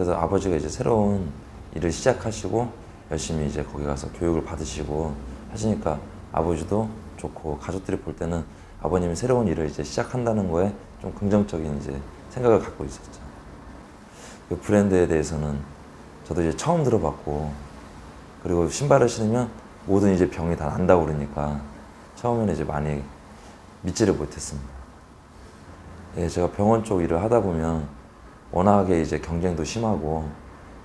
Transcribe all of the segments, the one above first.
그래서 아버지가 이제 새로운 일을 시작하시고 열심히 이제 거기 가서 교육을 받으시고 하시니까 아버지도 좋고 가족들이 볼 때는 아버님이 새로운 일을 이제 시작한다는 거에 좀 긍정적인 이제 생각을 갖고 있었죠. 그 브랜드에 대해서는 저도 이제 처음 들어봤고 그리고 신발을 신으면 모든 이제 병이 다 난다고 그러니까 처음에는 이제 많이 믿지를 못했습니다. 예, 제가 병원 쪽 일을 하다 보면 워낙에 이제 경쟁도 심하고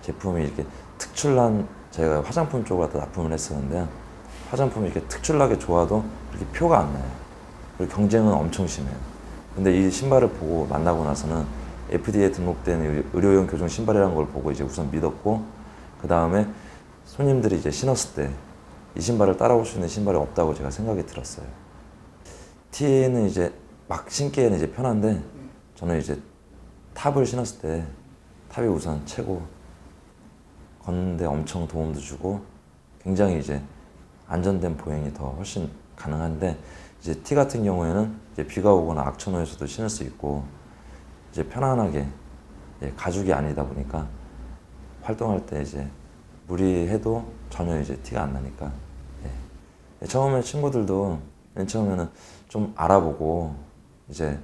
제품이 이렇게 특출난 제가 화장품 쪽으로 다 납품을 했었는데 화장품이 이렇게 특출나게 좋아도 이렇게 표가 안 나요. 그리고 경쟁은 엄청 심해요. 근데 이 신발을 보고 만나고 나서는 FDA에 등록된 의- 의료용 교정 신발이라는 걸 보고 이제 우선 믿었고 그 다음에 손님들이 이제 신었을 때 이 신발을 따라올 수 있는 신발이 없다고 제가 생각이 들었어요. T는 이제 막 신기에는 이제 편한데 저는 이제 탑을 신었을 때 탑이 우선 최고 걷는데 엄청 도움도 주고 굉장히 이제 안전된 보행이 더 훨씬 가능한데 이제 T 같은 경우에는 이제 비가 오거나 악천후에서도 신을 수 있고 이제 편안하게 예, 가죽이 아니다 보니까 활동할 때 이제 무리해도 전혀 이제 티가 안 나니까 예. 예, 처음에 친구들도 맨 처음에는 좀 알아보고 이제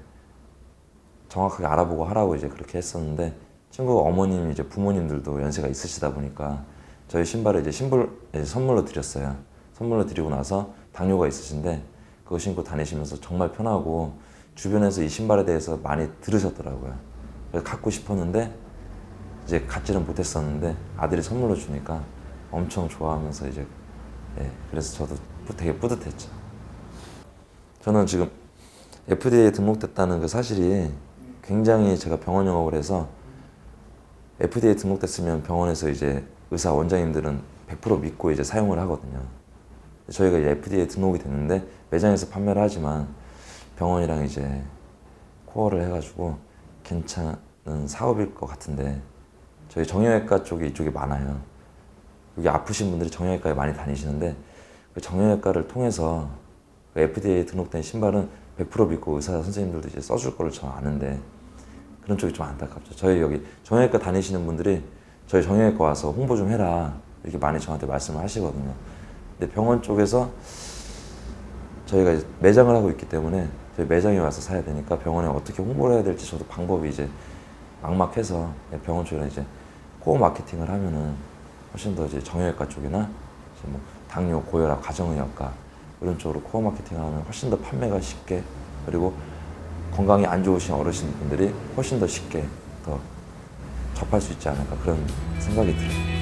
정확하게 알아보고 하라고 이제 그렇게 했었는데 친구 어머님 이제 부모님들도 연세가 있으시다 보니까 저희 신발을 이제 신불 이제 선물로 드렸어요. 선물로 드리고 나서 당뇨가 있으신데 그거 신고 다니시면서 정말 편하고 주변에서 이 신발에 대해서 많이 들으셨더라고요. 그래서 갖고 싶었는데 이제 갖지는 못했었는데 아들이 선물로 주니까 엄청 좋아하면서 이제 예, 그래서 저도 뿌- 되게 뿌듯했죠. 저는 지금 FDA에 등록됐다는 그 사실이 굉장히 제가 병원 영업을 해서 FDA에 등록됐으면 병원에서 이제 의사 원장님들은 100% 믿고 이제 사용을 하거든요. 저희가 이제 FDA에 등록이 됐는데 매장에서 판매를 하지만 병원이랑 이제 코어를 해가지고 괜찮은 사업일 것 같은데 저희 정형외과 쪽이 이쪽에 많아요. 여기 아프신 분들이 정형외과에 많이 다니시는데 그 정형외과를 통해서 그 FDA에 등록된 신발은 100% 믿고 의사 선생님들도 이제 써줄 거를 저 아는데 그런 쪽이 좀 안타깝죠. 저희 여기 정형외과 다니시는 분들이 저희 정형외과 와서 홍보 좀 해라 이렇게 많이 저한테 말씀을 하시거든요. 근데 병원 쪽에서 저희가 매장을 하고 있기 때문에 저희 매장에 와서 사야 되니까 병원에 어떻게 홍보를 해야 될지 저도 방법이 이제 막막해서 병원 쪽에 이제 코어 마케팅을 하면은 훨씬 더 이제 정형외과 쪽이나 이제 뭐 당뇨, 고혈압, 가정의학과 이런 쪽으로 코어 마케팅을 하면 훨씬 더 판매가 쉽게 그리고 건강이 안 좋으신 어르신분들이 훨씬 더 쉽게 더 접할 수 있지 않을까 그런 생각이 들어요.